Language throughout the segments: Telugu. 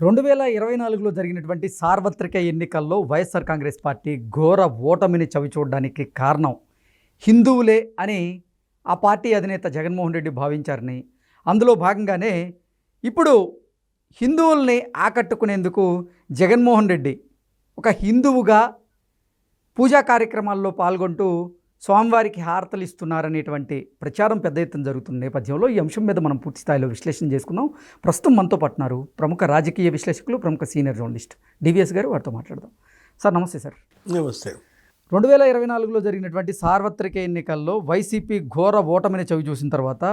రెండు వేల ఇరవై నాలుగులో జరిగినటువంటి సార్వత్రిక ఎన్నికల్లో వైఎస్ఆర్ కాంగ్రెస్ పార్టీ ఘోర ఓటమిని చవిచూడడానికి కారణం హిందువులే అని ఆ పార్టీ అధినేత జగన్మోహన్ రెడ్డి భావించారని. అందులో భాగంగానే ఇప్పుడు హిందువుల్ని ఆకట్టుకునేందుకు జగన్మోహన్ రెడ్డి ఒక హిందువుగా పూజా కార్యక్రమాల్లో పాల్గొంటూ స్వామివారికి హారతలు ఇస్తున్నారనేటువంటి ప్రచారం పెద్ద ఎత్తున జరుగుతున్న నేపథ్యంలో ఈ అంశం మీద మనం పూర్తి స్థాయిలో విశ్లేషణ చేసుకుందాం ప్రస్తుతం మనతో పట్టున్నారు ప్రముఖ రాజకీయ విశ్లేషకులు ప్రముఖ సీనియర్ జర్నలిస్ట్ డివిఎస్ గారు. వారితో మాట్లాడదాం. సార్ నమస్తే సార్. నమస్తే. రెండు వేల ఇరవై నాలుగులో జరిగినటువంటి సార్వత్రిక ఎన్నికల్లో వైసీపీ ఘోర ఓటమిని చవి చూసిన తర్వాత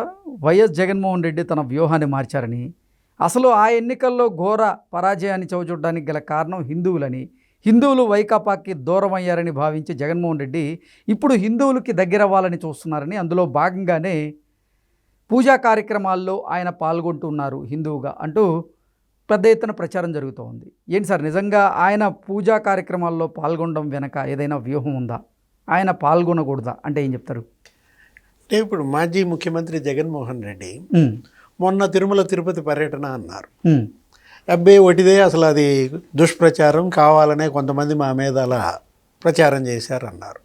వైఎస్ జగన్మోహన్ రెడ్డి తన వ్యూహాన్ని మార్చారని అసలు ఆ ఎన్నికల్లో ఘోర పరాజయాన్ని చవిచూడడానికి గల కారణం హిందువులని హిందువులు వైకాపాకి దూరం అయ్యారని భావించి జగన్మోహన్ రెడ్డి ఇప్పుడు హిందువులకి దగ్గరవ్వాలని చూస్తున్నారని అందులో భాగంగానే పూజా కార్యక్రమాల్లో ఆయన పాల్గొంటున్నారు హిందువుగా అంటూ పెద్ద ఎత్తున ప్రచారం జరుగుతూ ఉంది ఏంటి సార్ నిజంగా ఆయన పూజా కార్యక్రమాల్లో పాల్గొనడం వెనక ఏదైనా వ్యూహం ఉందా? ఆయన పాల్గొనకూడదా? అంటే ఏం చెప్తారు? అంటే ఇప్పుడు మాజీ ముఖ్యమంత్రి జగన్మోహన్ రెడ్డి మొన్న తిరుమల తిరుపతి పర్యటన అన్నారు. అబ్బే ఒకటిదే అసలు అది దుష్ప్రచారం కావాలనే కొంతమంది మా మీద అలా ప్రచారం చేశారన్నారు.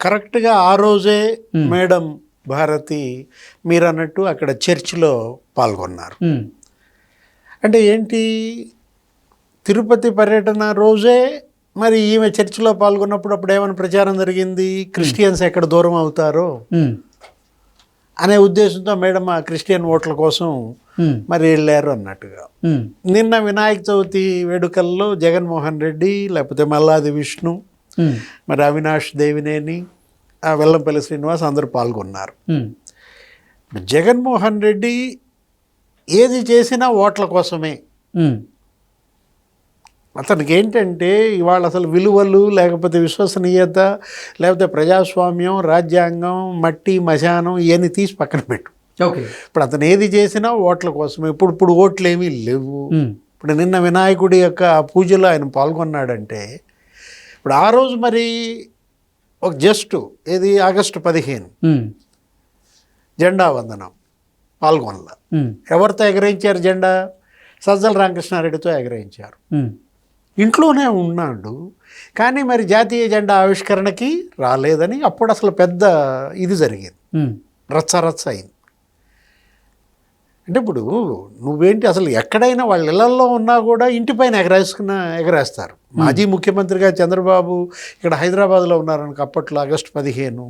కరెక్ట్గా ఆ రోజే మేడం భారతి మీరు అన్నట్టు అక్కడ చర్చిలో పాల్గొన్నారు. అంటే ఏంటి? తిరుపతి పర్యటన రోజే మరి ఈమె చర్చిలో పాల్గొన్నప్పుడు అప్పుడు ఏమైనా ప్రచారం జరిగింది? క్రిస్టియన్స్ ఎక్కడ దూరం అవుతారో? అనే ఉద్దేశంతో మేడం ఆ క్రిస్టియన్ ఓట్ల కోసం మరి వెళ్ళారు అన్నట్టుగా. నిన్న వినాయక చవితి వేడుకల్లో జగన్మోహన్ రెడ్డి లేకపోతే మల్లాది విష్ణు మరి అవినాష్ దేవినేని ఆ వెల్లంపల్లి శ్రీనివాస్ అందరూ పాల్గొన్నారు. జగన్మోహన్ రెడ్డి ఏది చేసినా ఓట్ల కోసమే. అతనికి ఏంటంటే ఇవాళ అసలు విలువలు లేకపోతే విశ్వసనీయత లేకపోతే ప్రజాస్వామ్యం రాజ్యాంగం మట్టి మశానం ఇవన్నీ తీసి పక్కన పెట్టు. ఇప్పుడు అతను ఏది చేసినా ఓట్ల కోసమే. ఇప్పుడు ఇప్పుడు ఓట్లు ఏమీ లేవు. ఉమ్, ఇప్పుడు నిన్న వినాయకుడి యొక్క పూజలో ఆయన పాల్గొన్నాడంటే ఇప్పుడు ఆ రోజు మరి ఒక జస్ట్ ఏది? ఆగస్టు పదిహేను. ఉమ్, జెండా వందనం పాల్గొనల. ఉమ్, ఎవరితో ఎగరేయించారు జెండా? సజ్జల రామకృష్ణారెడ్డితో ఎగరేయించారు. ఇంట్లోనే ఉన్నాడు. కానీ మరి జాతీయ జెండా ఆవిష్కరణకి రాలేదని అప్పుడు అసలు పెద్ద ఇది జరిగింది. రచ్చ రచ్చ అయింది. అంటే ఇప్పుడు నువ్వేంటి అసలు ఎక్కడైనా వాళ్ళ ఇళ్ళల్లో ఉన్నా కూడా ఇంటిపైన ఎగరేసుకున్న ఎగరేస్తారు. మాజీ ముఖ్యమంత్రిగా చంద్రబాబు ఇక్కడ హైదరాబాద్లో ఉన్నారనుకో అప్పట్లో ఆగస్టు పదిహేను.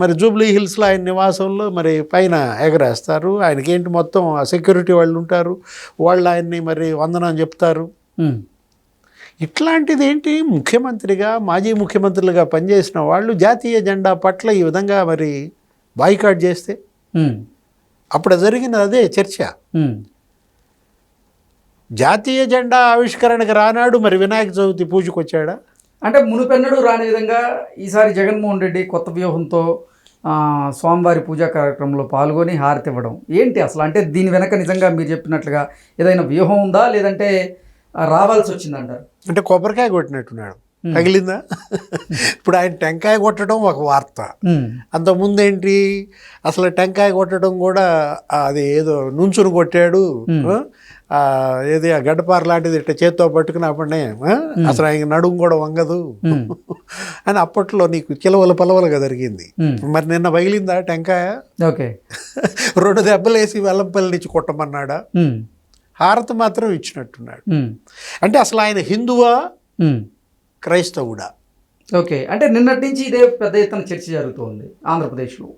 మరి జూబ్లీ హిల్స్లో ఆయన నివాసంలో మరి పైన ఎగరేస్తారు. ఆయనకి ఏంటి మొత్తం ఆ సెక్యూరిటీ వాళ్ళు ఉంటారు. వాళ్ళు ఆయన్ని మరి వందనం చెప్తారు. ఇట్లాంటిది ఏంటి ముఖ్యమంత్రిగా మాజీ ముఖ్యమంత్రులుగా పనిచేసిన వాళ్ళు జాతీయ జెండా పట్ల ఈ విధంగా మరి బాయ్కాట్ చేస్తే అప్పుడు జరిగిన అదే చర్చ. జాతీయ జెండా ఆవిష్కరణకు రానాడు మరి వినాయక చవితి పూజకు వచ్చాడా అంటే మునుపెన్నడూ రాని విధంగా ఈసారి జగన్మోహన్ రెడ్డి కొత్త వ్యూహంతో స్వామివారి పూజా కార్యక్రమంలో పాల్గొని హారతి ఇవ్వడం ఏంటి అసలు? అంటే దీని వెనక నిజంగా మీరు చెప్పినట్లుగా ఏదైనా వ్యూహం ఉందా? లేదంటే రావాల్సి వచ్చిందంటారు? అంటే కొబ్బరికాయ కొట్టినట్టున్నాడు. తగిలిందా? ఇప్పుడు ఆయన టెంకాయ కొట్టడం ఒక వార్త. అంతకుముందు ఏంటి అసలు టెంకాయ కొట్టడం కూడా అది ఏదో నుంచుని కొట్టాడు. ఏది ఆ గడ్డపార లాంటిది ఇట్లా చేత్తో పట్టుకుని అప్పుడే ఆ? అసలు ఆయన నడుము కూడా వంగదు. అని అప్పట్లో నీకు చిలవల పలవలుగా జరిగింది. మరి నిన్న పగిలిందా టెంకాయ? ఓకే. రెండు దెబ్బలు వేసి వెల్లంపల్లి నుంచి కొట్టమన్నాడా? హారతి మాత్రం ఇచ్చినట్టున్నాడు. అంటే అసలు ఆయన హిందువా? క్రైస్తవుడా. ఓకే. అంటే నిన్నటి నుంచి ఇదే పెద్ద ఎత్తున చర్చ జరుగుతోంది ఆంధ్రప్రదేశ్లో.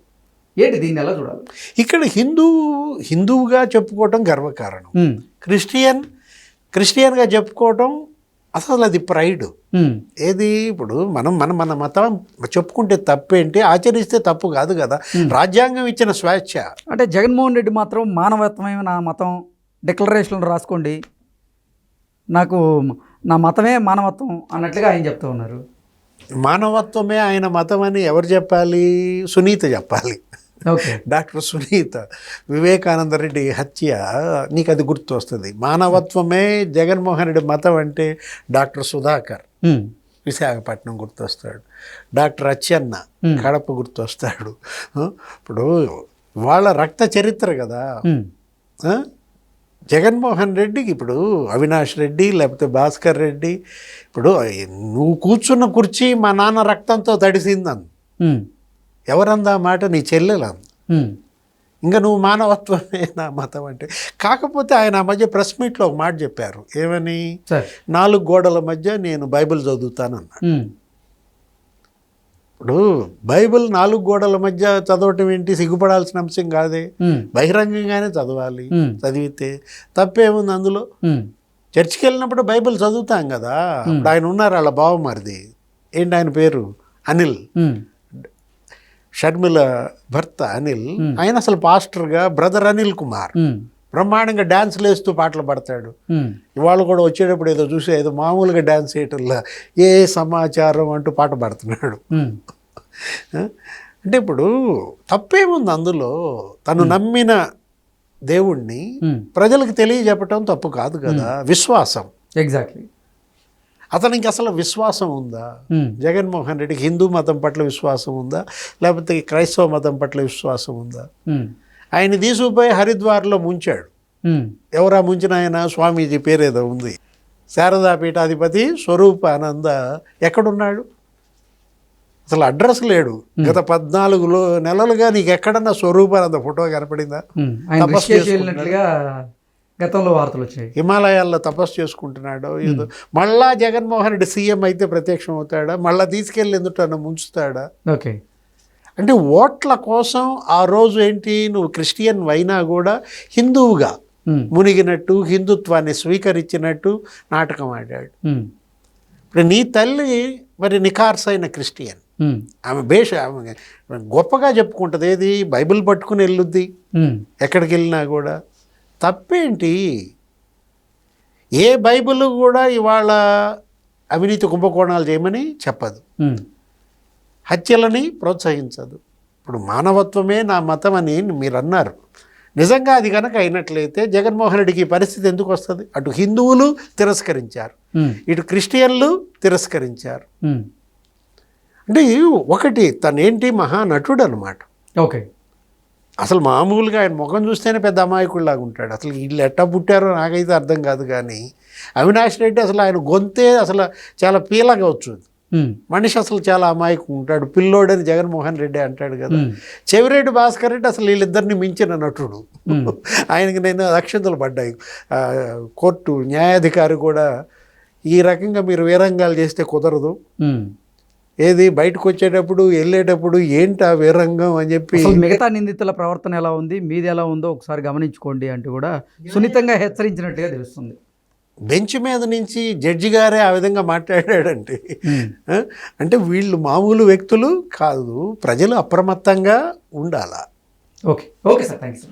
ఏంటి దీన్ని ఎలా చూడాలి? ఇక్కడ హిందూ హిందువుగా చెప్పుకోవటం గర్వకారణం. క్రిస్టియన్ క్రిస్టియన్గా చెప్పుకోవటం అసలు అది ప్రైడ్. ఏది ఇప్పుడు మనం మన మన మతం చెప్పుకుంటే తప్పేంటి? ఆచరిస్తే తప్పు కాదు కదా. రాజ్యాంగం ఇచ్చిన స్వేచ్ఛ. అంటే జగన్మోహన్ రెడ్డి మాత్రమే మానవత్వమే నా మతం డిక్లరేషన్లు రాసుకోండి. నాకు నా మతమే మానవత్వం అన్నట్లుగా ఆయన చెప్తూ ఉన్నారు. మానవత్వమే ఆయన మతం అని ఎవరు చెప్పాలి? సునీత చెప్పాలి. ఓకే. డాక్టర్ సునీత వివేకానంద రెడ్డి హత్య నీకు అది గుర్తు వస్తుంది. మానవత్వమే జగన్మోహన్ రెడ్డి మతం అంటే డాక్టర్ సుధాకర్. విశాఖపట్నం గుర్తొస్తాడు. డాక్టర్ అచ్చెన్న కడప గుర్తొస్తాడు. ఇప్పుడు వాళ్ళ రక్త చరిత్ర కదా? జగన్మోహన్ రెడ్డికి ఇప్పుడు అవినాష్ రెడ్డి లేకపోతే భాస్కర్ రెడ్డి ఇప్పుడు నువ్వు కూర్చున్న కుర్చీ మా నాన్న రక్తంతో తడిసిందని. ఎవరందా మాట? నీ చెల్లెలంది ఇంకా నువ్వు మానవత్వమే నా మతం అంటే. కాకపోతే ఆయన ఆ మధ్య ప్రెస్ మీట్లో ఒక మాట చెప్పారు. ఏమని? నాలుగు గోడల మధ్య నేను బైబిల్ చదువుతానన్నాడు. ఇప్పుడు బైబిల్ నాలుగు గోడల మధ్య చదవటం ఏంటి? సిగ్గుపడాల్సిన అంశం కాదే. బహిరంగంగానే చదవాలి చదివితే తప్పేముంది అందులో? చర్చికి వెళ్ళినప్పుడు బైబిల్ చదువుతాం కదా. ఆయన ఉన్నారు వాళ్ళ బావమరిది. ఏంటి ఆయన పేరు? అనిల్. షర్మిల భర్త అనిల్. ఆయన అసలు పాస్టర్గా బ్రదర్ అనిల్ కుమార్. బ్రహ్మాండంగా డ్యాన్స్లు వేస్తూ పాటలు పాడతాడు. ఇవాళ కూడా వచ్చేటప్పుడు ఏదో చూసి ఏదో మామూలుగా డ్యాన్స్ చేయటంలా ఏ సమాచారం అంటూ పాట పాడుతున్నాడు? అంటే ఇప్పుడు తప్పేముంది అందులో? తను నమ్మిన దేవుణ్ణి ప్రజలకు తెలియజెప్పటం తప్పు కాదు కదా? విశ్వాసం. ఎగ్జాక్ట్లీ. అతనికి అసలు విశ్వాసం ఉందా? జగన్మోహన్ రెడ్డికి హిందూ మతం పట్ల విశ్వాసం ఉందా? లేకపోతే క్రైస్తవ మతం పట్ల విశ్వాసం ఉందా? ఆయన తీసుకుపోయి హరిద్వార్లో ముంచాడు. ఎవరా ముంచిన ఆయన? స్వామీజీ పేరేదో ఉంది. శారదా పీఠాధిపతి స్వరూపానంద ఎక్కడున్నాడు? అసలు అడ్రస్ లేడు. గత పద్నాలుగులో నెలలుగా నీకు ఎక్కడన్నా స్వరూపానంద ఫోటో కనపడిందా? గతంలో వార్తలు వచ్చాయి. హిమాలయాల్లో తపస్సు చేసుకుంటున్నాడో. ఏదో మళ్ళా జగన్మోహన్ రెడ్డి సీఎం అయితే ప్రత్యక్షం అవుతాడా మళ్ళా తీసుకెళ్ళి ఎందుటన్నా ముంచుతాడా? ఓకే. అంటే ఓట్ల కోసం ఆ రోజు ఏంటి? నువ్వు క్రిస్టియన్ అయినా కూడా హిందువుగా మునిగినట్టు హిందుత్వాన్ని స్వీకరించినట్టు నాటకం ఆడాడు. ఇప్పుడు నీ తల్లి మరి నిఖార్సైన క్రిస్టియన్. ఉమ్, ఆమె బేష ఆమె గొప్పగా చెప్పుకుంటుంది ఏది? బైబిల్ పట్టుకుని వెళ్ళుద్ది. ఎక్కడికి వెళ్ళినా కూడా. తప్పేంటి? ఏ బైబిల్ కూడా ఇవాళ అవినీతి కుంభకోణాలు చేయమని చెప్పదు. హత్యలని ప్రోత్సహించదు. ఇప్పుడు మానవత్వమే నా మతం అని మీరు అన్నారు నిజంగా అది కనుక అయినట్లయితే జగన్మోహన్ రెడ్డికి పరిస్థితి ఎందుకు వస్తుంది? అటు హిందువులు తిరస్కరించారు. ఇటు క్రిస్టియన్లు తిరస్కరించారు. అంటే ఒకటి తనేంటి మహానటుడు అనమాట ఓకే. అసలు మామూలుగా ఆయన ముఖం చూస్తేనే పెద్ద అమాయకుడిలాగా ఉంటాడు. అసలు వీళ్ళు ఎట్టా పుట్టారో నాకైతే అర్థం కాదు కానీ అవినాష్ రెడ్డి అసలు ఆయన గొంతే అసలు చాలా పీలగా వచ్చుంది. మనిషి అసలు చాలా అమాయకం ఉంటాడు. పిల్లోడని జగన్మోహన్ రెడ్డి అంటాడు కదా. చెవిరెడ్డి భాస్కర్ రెడ్డి అసలు వీళ్ళిద్దరిని మించిన నటుడు. ఆయనకి నేను అక్షంతలు పడ్డాయి. కోర్టు న్యాయాధికారి కూడా ఈ రకంగా మీరు వీరంగాలు చేస్తే కుదరదు. ఏది బయటకు వచ్చేటప్పుడు వెళ్ళేటప్పుడు ఏంటి ఆ వీరంగం అని చెప్పి మిగతా నిందితుల ప్రవర్తన ఎలా ఉంది మీది ఎలా ఉందో ఒకసారి గమనించుకోండి అంటూ కూడా సున్నితంగా హెచ్చరించినట్టుగా తెలుస్తుంది. బెంచ్ మీద నుంచి జడ్జి గారే ఆ విధంగా మాట్లాడాడంటే? అంటే వీళ్ళు మామూలు వ్యక్తులు కాదు. ప్రజలు అప్రమత్తంగా ఉండాలా? Okay. Okay sir. Thank you